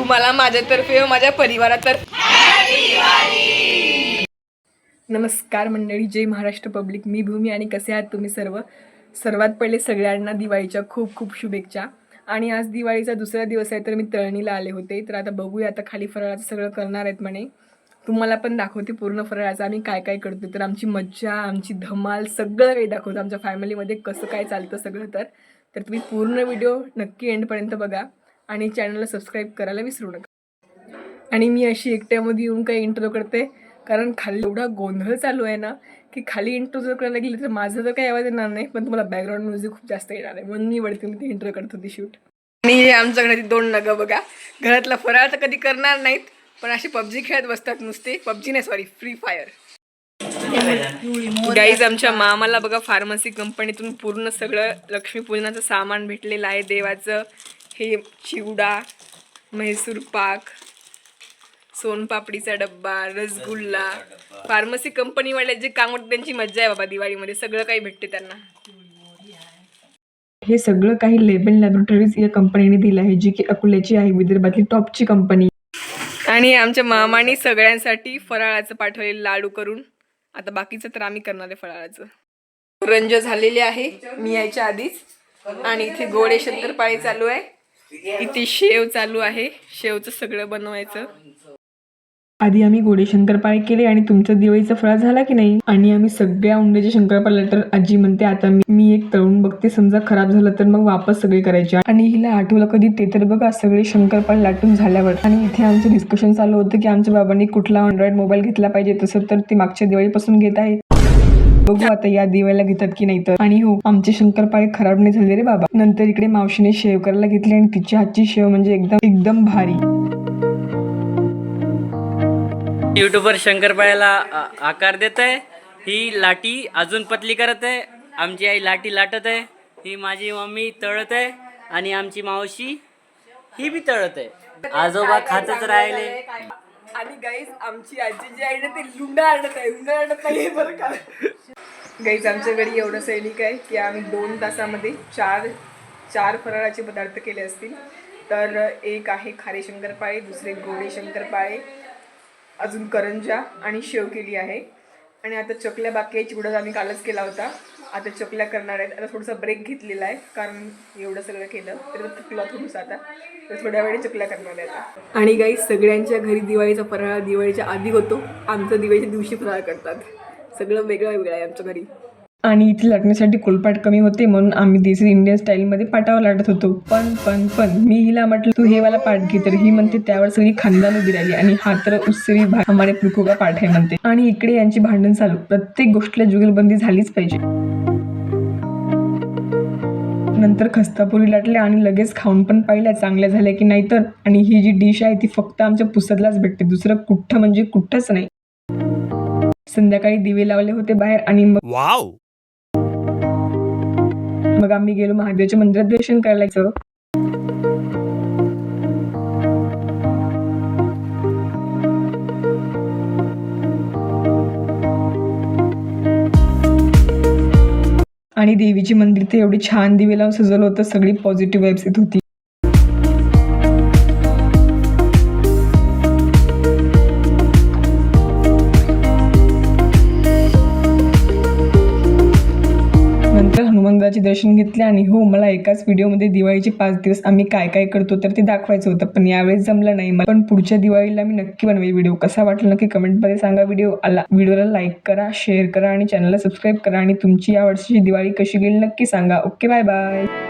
तुम्हाला माझ्यातर्फे माझ्या परिवारातर्फे. नमस्कार मंडळी जय महाराष्ट्र पब्लिक. मी भूमी आणि कसे आहात तुम्ही सर्व? सर्वात पहिले सगळ्यांना दिवाळीच्या खूप खूप शुभेच्छा. आणि आज दिवाळीचा दुसरा दिवस आहे तर मी तळणीला आले होते. तर आता बघूया आता खाली फराळाचं सगळं करणार आहेत म्हणे. तुम्हाला पण दाखवते पूर्ण फराळाचं. आम्ही काय काय करतो तर आमची मज्जा आमची धमाल सगळं काही दाखवतो. आमच्या फॅमिलीमध्ये कसं काय चालतं सगळं तर. तर तुम्ही पूर्ण व्हिडिओ नक्की एंडपर्यंत बघा. आणि चॅनलला सबस्क्राईब करायला विसरू नका. आणि मी अशी एकट्यामध्ये येऊन काही इंट्रो करते कारण खाली एवढा गोंधळ चालू आहे ना की खाली इंट्रो जर करायला गेली तर माझं तर काही आवाज येणार नाही पण तुम्हाला बॅकग्राऊंड म्युझिक खूप जास्त येणार आहे म्हणून मी वरती मी ती इंट्रो करत होती शूट आणि हे आमच्या घरातील दोन नगं बघा घरातला फराळ तर कधी करणार नाहीत पण अशी पबजी खेळत बसतात नुसते पबजी नाही सॉरी फ्री फायर गाईज आमच्या मामाला बघा फार्मसी कंपनीतून पूर्ण सगळं लक्ष्मीपूजनाचं सामान भेटलेलं आहे देवाचं. हे चिवडा म्हैसूर पाक सोनपापडीचा डब्बा रसगुल्ला. फार्मसी कंपनीवाले जे काम होते त्यांची मज्जा आहे बाबा दिवाळीमध्ये. सगळं काही भेटते त्यांना. हे सगळं काही लेबल लॅबोरेटरीज या कंपनीने दिलं आहे जी की अकोल्याची आहे विदर्भातली टॉपची कंपनी आणि आमच्या मामाने सगळ्यांसाठी फराळाचं पाठवलेलं लाडू करून. आता बाकीचं तर आम्ही करणार आहे फराळाचं. रंज झालेले आहे मी यायच्या आधीच. आणि इथे गोडे शंकरपाळी चालू आहे. इथे शेव चालू आहे. शेवचं सगळं बनवायचं. आधी आम्ही गोडे शंकरपाळे केले आणि तुमचा दिवाळीचा फळा झाला की नाही? आणि आम्ही सगळ्या उंड्याचे शंकरपाळे तर आजी म्हणते आता मी मी एक तळून बघते समजा खराब झालं तर मग वापस सगळे करायचे. आणि हिला आठवलं कधी ते तर बघा सगळे शंकरपाळे लाटून झाल्यावर. आणि इथे आमचं डिस्कशन चालू होतं की आमच्या बाबांनी कुठला अँड्रॉइड मोबाईल घेतला पाहिजे तसं तर ते मागच्या दिवाळीपासून घेत आहे बघू आता या दिवाळीला घेतात की नाही तर. आणि हो आमचे शंकरपाळे खराब नाही झाले रे बाबा. नंतर इकडे मावशीने शेव करायला घेतली आणि तिच्या हातची शेव म्हणजे एकदम एकदम भारी. युट्यूबर शंकरपाळ्याला आकार देत आहे ही लाटी अजून पतली करत आहे. आमची आई लाटी लाटत आहे. ही माझी मम्मी तळत आहे. आणि आमची मावशी ही बी तळत आहे. आजोबा खातच राहिले. आणि गाईज आमची आजी जी आहे ना ते लुंडा आणत आहे लुंडा आणत नाही बरं का? गाईज आमच्याकडे एवढं सैनिक आहे की आम्ही दोन तासामध्ये चार चार फराळाचे पदार्थ केले असतील. तर एक आहे खारे शंकरपाळे दुसरे गोडे शंकरपाळे अजून करंजा आणि शेव केली आहे. आणि आता चकल्या बाकी चिवडाच आम्ही कालच केला होता. आता चकल्या करणार आहेत. आता थोडासा ब्रेक घेतलेला आहे. कारण एवढं सगळं केलं तर थकला थोडंसं आता. तर थोड्या वेळी चकल्या करणार आहे आता. आणि काही सगळ्यांच्या घरी दिवाळीचा फराळ दिवाळीच्या आधी होतो. आमचं दिवाळीच्या दिवशी फराळ करतात. सगळं वेगळं वेगळं आहे आमच्या घरी. आणि इथे लाटण्यासाठी कोलपाट कमी होते म्हणून आम्ही देसी इंडियन स्टाईलमध्ये पाटावर लाटत होतो. पण पण पण मी हिला म्हटलं तू हे वाला पाठ घे. तर ही म्हणते त्यावर सगळी खानदान उभी राहिली आणि हा तर उत्सवी हमारे पुरखो का पाठ आहे म्हणते. आणि इकडे यांची भांडण चालू. प्रत्येक गोष्टीला जुगलबंदी झालीच पाहिजे. नंतर खस्तापुरी लाटल्या आणि लगेच खाऊन पण पाहिल्या चांगल्या झाल्या की नाही तर? आणि ही जी डिश आहे ती फक्त आमच्या पुसतलाच भेटते दुसरं कुठं म्हणजे कुठंच नाही. संध्याकाळी दिवे लावले होते बाहेर आणि मग वाव! मग आम्ही गेलो महादेवाच्या मंदिरात दर्शन करायला आणि देवीचे मंदिर ते एवढी छान दिवे लावून सजवलं होतं सगळी पॉझिटिव्ह वाईब्स येत होती. देवाचे दर्शन घेतले आणि हो मला एकाच व्हिडिओमध्ये दिवाळीचे पाच दिवस आम्ही काय काय करतो तर ते दाखवायचं होतं पण यावेळेस जमलं नाही. मला पण पुढच्या दिवाळीला मी नक्की बनवेल व्हिडिओ. कसा वाटला नक्की कमेंटमध्ये सांगा व्हिडिओ. आला व्हिडिओला लाईक करा शेअर करा आणि चॅनलला सबस्क्राईब करा आणि तुमची या वर्षीची दिवाळी कशी गेली नक्की सांगा. Okay bye bye